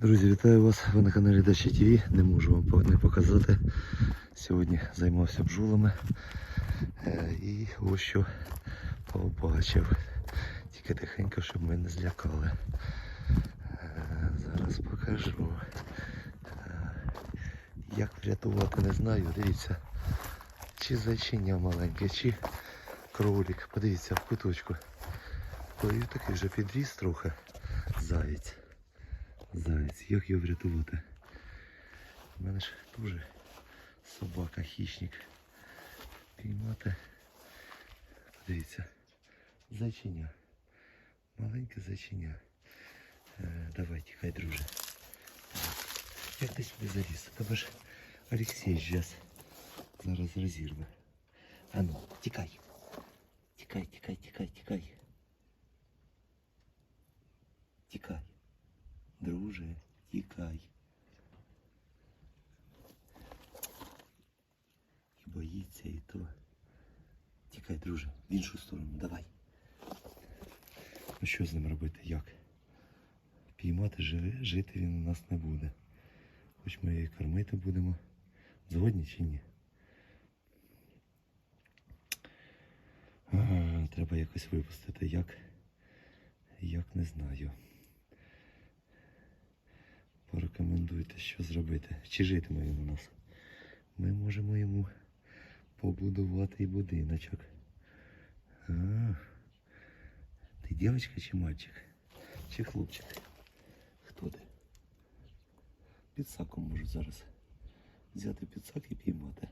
Друзі, вітаю вас! Ви на каналі Дача ТВ. Не можу вам не показати. Сьогодні займався бджолами. Е, І ось що побачив. Тільки тихенько, щоб ми не злякали. Е, Зараз покажу. Е, Як врятувати, не знаю. Дивіться. Чи зайчиня маленьке, чи кролик. Подивіться в куточку. Ой, такий вже підріс трохи. Заєць. Заяць, як його врятувати? У мене ж теж собака, хищник. Піймати. Подивіться. Зайчиня. Маленьке зайчиня. Е, давай, тікай, друже. Як ти сюди заліз? Тебе ж Олексій зараз. Зараз розірве. А ну, тікай. Тікай, тікай, тікай, тікай. Тікай. Друже, тікай. І боїться, і то. Тікай, друже, в іншу сторону, давай. Ну що з ним робити? Як? Піймати жити він у нас не буде. Хоч ми її кормити будемо. Згодні чи ні? А, треба якось випустити. Як? Як не знаю. Порекомендуйте, що зробити. Чи житиме він у нас? Ми можемо йому побудувати будиночок. А, ти дівчинка чи мальчик? Чи хлопчик? Хто ти? Підсаком можу зараз взяти підсак і піймати.